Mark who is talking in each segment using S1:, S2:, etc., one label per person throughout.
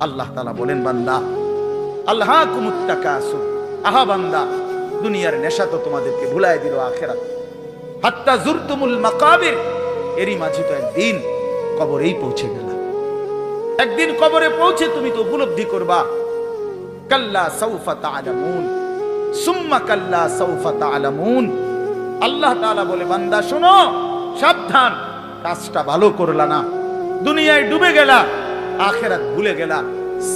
S1: আল্লাহ তালা বলেন, বান্দা আল্লাহ কুমুত্তাকাসু আহা বান্দা, দুনিয়ার নেশা তো তোমাদেরকে ভুলাই দিল আখেরাত। হাত্তা জুরতুমুল মাকাবির, এরই মাঝে তো একদিন কবরেই পৌঁছে গেলাম। একদিন কবরে পৌঁছে তুমি তো উপলব্ধি করবা, কাল্লা সৌফা তালামুন সুম্মা কাল্লা সৌফা তালামুন আল্লাহ তাআলা বলে, বান্দা, শোনো, সাবধান, কাজটা ভালো করলা না, দুনিয়ায় ডুবে গেলা আখেরাত ভুলে গেলা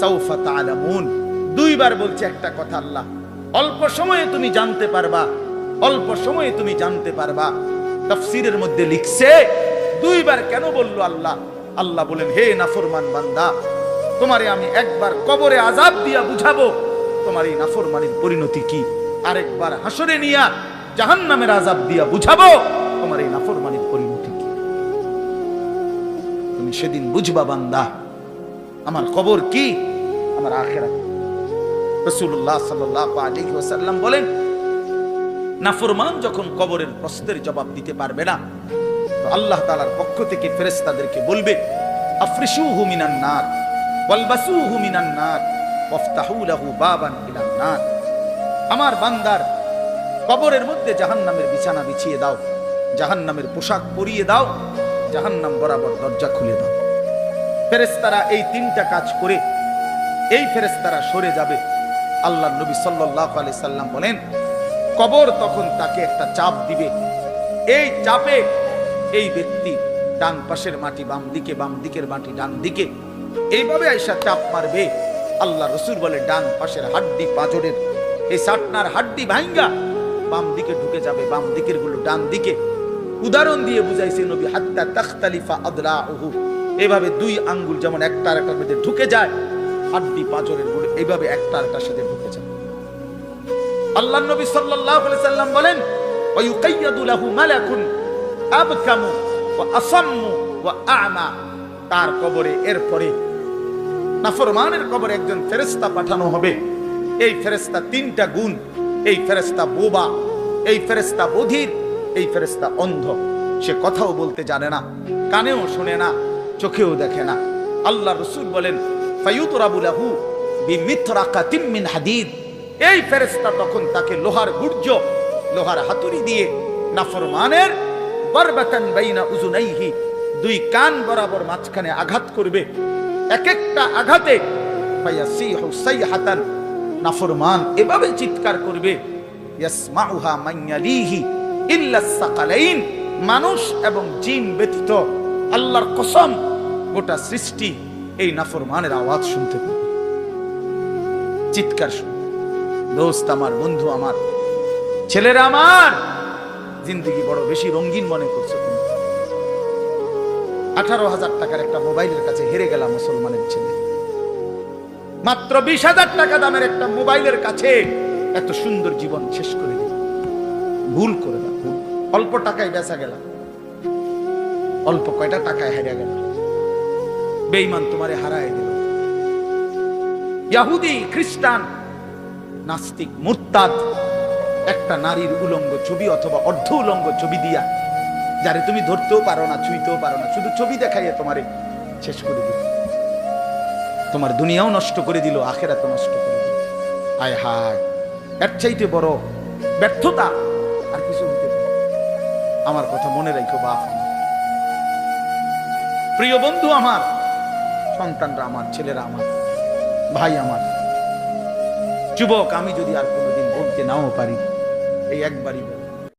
S1: সৌফা তালামুন দুইবার বলছে একটা কথা আল্লাহ। অল্প সময়ে তুমি জানতে পারবা। অল্প সময়ে তুমি জানতে পারবা। তাফসীরের মধ্যে লিখছে, দুইবার কেন বলল আল্লাহ? আল্লাহ বলেন, হে নাফরমান বান্দা, তোমারে আমি একবার কবরে আজাব দিয়া বুঝাবো। তোমার এই নাফরমানির পরিণতি কি? আরেকবার হাসরে নিয়া জাহান্নামের আজাব দিয়া বুঝাবো। তোমার এই নাফরমানির পরিণতি কি? তুমি সেদিন বুঝবা বান্দা আমার কবর কি? আমার আখেরা রসুল্লাহ সাল্লাহ ওয়াসাল্লাম বলেন, নাফরমান যখন কবরের প্রশ্নের জবাব দিতে পারবে না আল্লাহ তালার পক্ষ থেকে ফেরেস তাদেরকে বলবে ইলান নার। আমার বান্দার কবরের মধ্যে জাহান্নামের বিছানা বিছিয়ে দাও, জাহান্নামের পোশাক পরিয়ে দাও, জাহান্নাম বরাবর দরজা খুলে দাও। ফেরেশতারা এই তিনটা কাজ করে এই ফেরেশতারা সরে যাবে। আল্লাহ নবী সাল্লাল্লাহু আলাইহি সাল্লাম বলেন, কবর তখন তাকে একটা চাপ দিবে। এই চাপে এই ব্যক্তি ডান পাশের মাটি, বাম দিকে, বাম দিকের মাটি, ডান দিকে এইভাবে আইসা চাপ মারবে। আল্লাহ রসুল বলে, ডান পাশের হাড্ডি পাঁজরের এই সাটনার হাড্ডি ভাঙ্গা বাম দিকে ঢুকে যাবে, বাম দিকেরগুলো ডান দিকে। উদাহরণ দিয়ে বুঝাইছে নবী, হাত্তা তাখতালিফা আদলাহু এভাবে দুই আঙ্গুল যেমন একটা আর একটার মধ্যে ঢুকে যায়, হাড্ডি পাঁজরেরগুলো এইভাবে একটা আর সাথে ঢুকে যায়। আল্লাহ নবী সাল্লাল্লাহু আলাইহি সাল্লাম বলেন ওয়া ইউকাইয়াদু লাহু মালাকুন আবকামু ওয়া আসাম্মু ওয়া আ'মা। তার কবরে এরপরে নাফরমানের কবরে একজন ফেরেশতা পাঠানো হবে। এই ফেরেশতা তিনটা গুণ, এই ফেরেশতা বোবা, এই ফেরেশতা বধির, এই ফেরেশতা অন্ধ। সে কথাও বলতে জানে না, কানেও শোনে না চোখেও দেখে না। আল্লাহ রসুল বলেন, ফায়ুতরাবু লাহু বিমিথরাকাতিম মিন হাদিদ। এই ফেরেশতা তখন তাকে লোহার গুর্জ, লোহার হাতুড়ি দিয়ে নাফরমানের দুই কান বরাবর মাঝখানে আঘাত করবে। এক একটা আঘাতে ফায়াসিহু সাইহাতান, নাফরমান এভাবে চিৎকার করবে, ইয়াসমাউহা মাইয়ালিহি ইল্লা সাকালাইন। মানুষ এবং জিন ব্যতীত আল্লাহর কসম, গোটা সৃষ্টি এই নাফরমানের আওয়াজ শুনতে পাবে। চিৎকার শুনতে দোস্ত আমার, বন্ধু আমার, ছেলেরা আমার, জিন্দগি বড় বেশি রঙিন মনে করছ তুমি। আঠারো হাজার টাকার একটা মোবাইলের কাছে হেরে গেলাম মুসলমানের ছেলে। মাত্র বিশ হাজার টাকা দামের একটা মোবাইলের কাছে এত সুন্দর জীবন শেষ করে দিল ভুল করে দাও অল্প টাকায় বেচা গেল অল্প কয়টা টাকায় হেরে গেল। বেইমান তোমারে হারায় দিল। ইয়াহুদি, খ্রিস্টান, নাস্তিক, মুরতাদ, একটা নারীর উলঙ্গ ছবি অথবা অর্ধ উলঙ্গ ছবি দিয়া, যারে তুমি ধরতেও পারো না, ছুঁইতেও পারো না, শুধু ছবি দেখাইয়ে তোমারে শেষ করে দিল। তোমার দুনিয়াও নষ্ট করে দিল আখেরা তো নষ্ট করে দিল। আয় হায়, এর চাইতে বড় ব্যর্থতা আর কিছু হতে পারে আমার কথা মনে রাখো বাপ। প্রিয় বন্ধু আমার, সন্তানরা আমার, ছেলেরা আমার, ভাই আমার, যুবক, আমি যদি আর কোনোদিন বলতে নাও পারি, এই একবারই বলব।